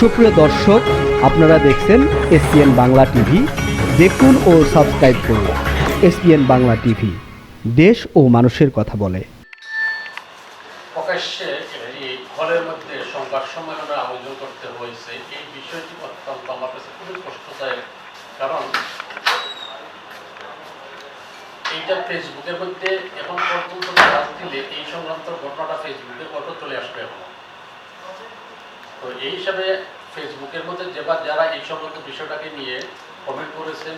সুপ্রিয় দর্শক, আপনারা দেখছেন S P N Bangla TV. দেখুন ও সাবস্ক্রাইব করুন S P N Bangla TV. দেশ ও মানুষের কথা বলে। এই ফেসবুকের মধ্যে এখন পর্যন্ত কাজ দিলে এই সংক্রান্ত ঘটনাটা ফেসবুকে কত চলে আসবে এখন। তো এই হিসাবে ফেসবুকের মধ্যে যেবার যারা এই সংক্রান্ত বিষয়টাকে নিয়ে কমেন্ট করেছেন,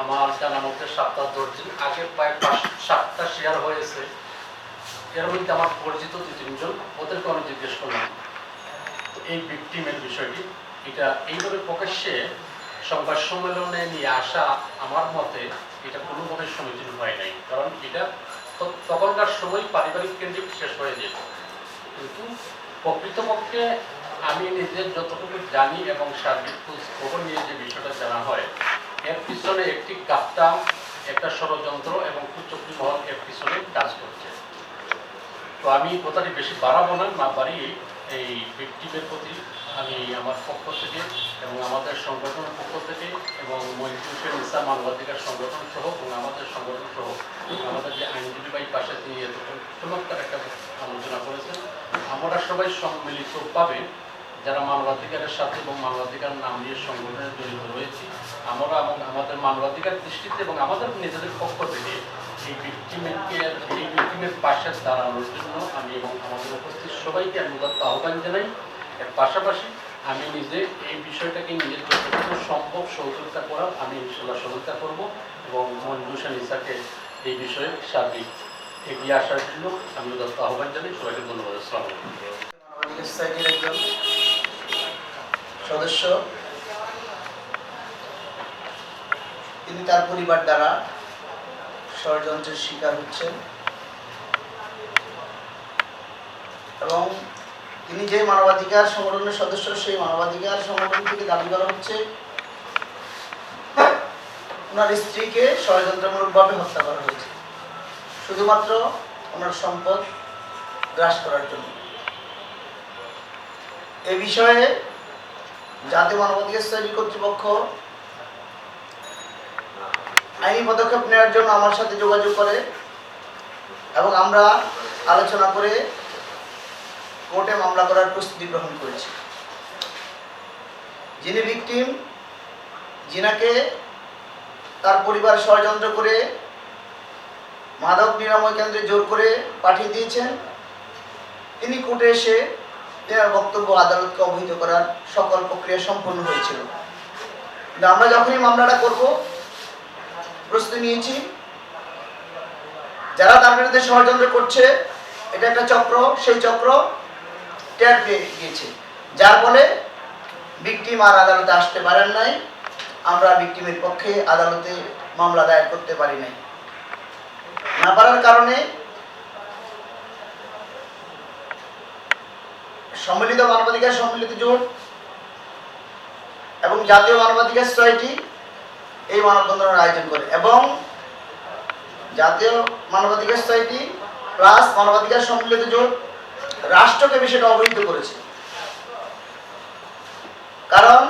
আমার জানা মধ্যে সাতটা দশদিন আগে প্রায় সাতটা শেয়ার হয়েছে। এর মধ্যে আমার পরিচিত দু তিনজন, ওদেরকে আমি জিজ্ঞেস করলাম এই ভিকটিমের বিষয়টি, এটা এইভাবে প্রকাশ্যে সংবাদ সম্মেলনে নিয়ে আসা আমার মতে এটা কোনোভাবে সমীচীন হয় নাই। কারণ এটা তখনকার সময় পারিবারিক কেন্দ্রিক শেষ হয়ে যেত। কিন্তু প্রকৃতপক্ষে আমি নিজের যতটুকু জানি এবং সার্বিক খোঁজ খবর নিয়ে যে বিষয়টা জানা হয়, এর পিছনে একটি গাপ্তা একটা ষড়যন্ত্র এবং কুচক্রি মহল এর পিছনে কাজ করছে। তো আমি কথাটি বেশি বাড়াবো না না বাড়িয়ে এই ভিক্টিমের প্রতি আমি আমার পক্ষ থেকে এবং আমাদের সংগঠনের পক্ষ থেকে এবং মহিলা নিসা মানবাধিকার সংগঠন সহ এবং আমাদের সংগঠন সহ আমাদের যে আইনজীবী বাই পাশে তিনি এত চমৎকার একটা আলোচনা করেছেন। আমরা সবাই সম্মিলিতভাবে যারা মানবাধিকারের সাথে এবং মানবাধিকার নাম নিয়ে সংগঠনে জড়িত রয়েছি, আমরা এবং আমাদের মানবাধিকার দৃষ্টিতে এবং আমাদের নিজেদের পক্ষ থেকে এই ভিক্টিমেরকে এই ভিক্টিমের পাশে দাঁড়ানোর জন্য আমি এবং আমাদের উপস্থিত সবাইকে আমি উদাত্ত আহ্বান জানাই। এর পাশাপাশি আমি নিজে এই বিষয়টাকে নিয়ে যতটুকু সম্ভব সহযোগিতা করার আমি ইনশাল্লাহ সহযোগিতা করব এবং মনভূষণ ইসাকে এই বিষয়ে সার্বিক এগিয়ে আসার জন্য আমি উদাত্ত আহ্বান জানাই। সবাইকে ধন্যবাদ। আসসালামু সদস্য। তিনি তার পরিবার দ্বারা ষড়যন্ত্রের শিকার হচ্ছেন। এবং তিনি যে মানবাধিকার সংগঠনের সদস্য, সেই মানবাধিকার সংগঠন থেকে দাবি করা হচ্ছে, ওনার স্ত্রীকে ষড়যন্ত্রমূলকভাবে হত্যা করা হয়েছে। শুধুমাত্র ওনার সম্পদ গ্রাস করার জন্য। এ বিষয়ে জাতীয় মানবাধিকার সোসাইটি কর্তৃপক্ষ। আইনি পদক্ষেপ নেওয়ার জন্য আমার সাথে যোগাযোগ করে এবং আমরা আলোচনা করে কোর্টে মামলা করার প্রস্তুতি গ্রহণ করেছি। যিনি ভিকটিম যিনাকে তার পরিবার ষড়যন্ত্র করে মাদক নিরাময় কেন্দ্রে জোর করে পাঠিয়ে দিয়েছেন, তিনি কোর্টে এসে তেনার বক্তব্য আদালতকে অবহিত করার সকল প্রক্রিয়া সম্পন্ন হয়েছিল। আমরা যখনই মামলাটা করব প্রস্তুতি নিয়েছি, যারা তার বিরুদ্ধে ষড়যন্ত্র করছে, এটা একটা চক্র, সেই চক্র টের পেয়ে গিয়েছে। যার ফলে ভিকটিম আর আদালতে আসতে পারেন নাই, আমরা ভিকটিমের পক্ষে আদালতে মামলা দায়ের করতে পারি নাই। না পারার কারণে সম্মিলিত মানবাধিকার সম্মিলিত জোট এবং জাতীয় মানবাধিকার সোসাইটি এই মানববন্ধনের আয়োজন করে। এবং জাতীয় মানবাধিকার সোসাইটি প্লাস মানবাধিকার সম্মিলিত জোট রাষ্ট্রকে বিষয়টা অবহিত করেছে। কারণ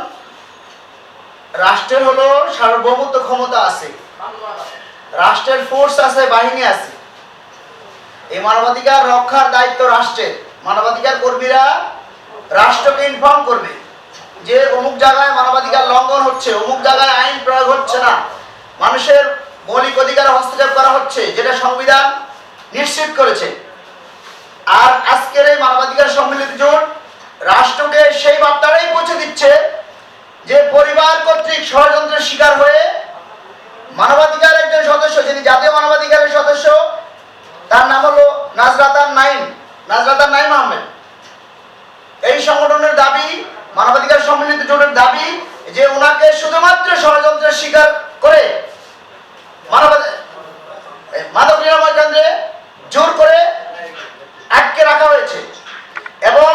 রাষ্ট্রের হলো সার্বভৌমত্ব ক্ষমতা আছে, রাষ্ট্রের ফোর্স আছে, বাহিনী আছে। এই মানবাধিকার রক্ষার দায়িত্ব রাষ্ট্রের। মানবাধিকার কর্মীরা রাষ্ট্রকে ইনফর্ম করবে যে অমুক জায়গায় মানবাধিকার লঙ্ঘন হচ্ছে, অমুক জায়গায় আইন প্রয়োগ হচ্ছে না। মানুষের মৌলিক অধিকার হস্তক্ষেপ করা হচ্ছে, যেটা সংবিধান নিশ্চিত করেছে। আর আজকের এই মানবাধিকার সম্মিলিত জোট রাষ্ট্রকে সেই বার্তাটাই পৌঁছে দিচ্ছে যে পরিবার কর্তৃক ষড়যন্ত্রের শিকার হয়ে মানবাধিকার একজন সদস্য, যিনি জাতীয় মানবাধিকারের সদস্য, তার নাম হলো নাজরাতার নাইম নাজরাতার জোর করে আটকে রাখা হয়েছে। এবং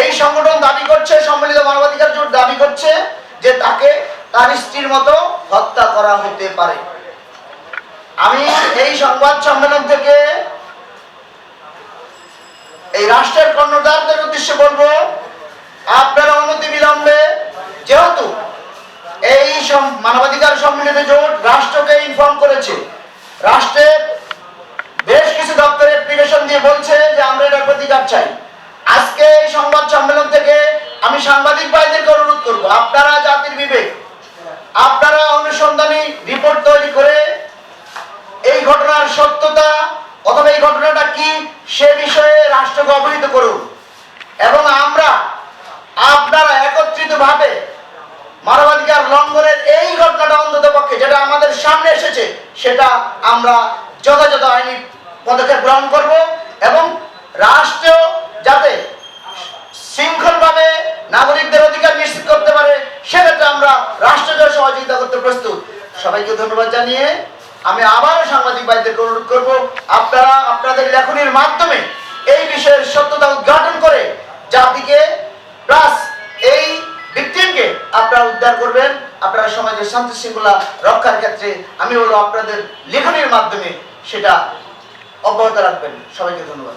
এই সংগঠন দাবি করছে, সম্মিলিত মানবাধিকার জোর দাবি করছে যে তাকে তার স্ত্রীর মতো হত্যা করা হতে পারে। আমি এই সংবাদ সম্মেলন থেকে এই রাষ্ট্রের কর্ণদারদের উদ্দেশ্যে বলব, আপনার অনুমতি বিলম্বে যেহেতু এই মানবাধিকার সম্মিলিত জোট রাষ্ট্রকে ইনফর্ম করেছে, রাষ্ট্রের চাই। আজকে এই সংবাদ সম্মেলন থেকে আমি সাংবাদিক ভাইদেরকে অনুরোধ করব, আপনারা জাতির বিবেক, আপনারা অনুসন্ধানী রিপোর্ট তৈরি করে এই ঘটনার সত্যতা অথবা এই ঘটনাটা কি সে বিষয়ে রাষ্ট্রকে অবহিত করুন। এবং আমরা আপনারা একত্রিত ভাবে মানবাধিকার লঙ্ঘনের এই ঘটনাটা অন্তত পক্ষে যেটা আমাদের সামনে এসেছে, সেটা আমরা যথাযথ আইনি পদক্ষেপ গ্রহণ করব এবং রাষ্ট্র যাতে শৃঙ্খলভাবে নাগরিকদের অধিকার নিশ্চিত করতে পারে, সেক্ষেত্রে আমরা রাষ্ট্রীয় সহযোগিতা করতে প্রস্তুত। সবাইকে ধন্যবাদ জানিয়ে আমি আবারও সাংবাদিক ভাইদেরকে অনুরোধ করব, আপনারা আপনাদের লেখনির মাধ্যমে এই বিষয়ের সত্যতা উদ্ঘাটন করে জাতিকে প্লাস এই ভিকটিমকে আপনারা উদ্ধার করবেন। আপনারা সমাজের শান্তি শৃঙ্খলা রক্ষার ক্ষেত্রে আমি হলো আপনাদের লেখনির মাধ্যমে সেটা অব্যাহত রাখবেন। সবাইকে ধন্যবাদ।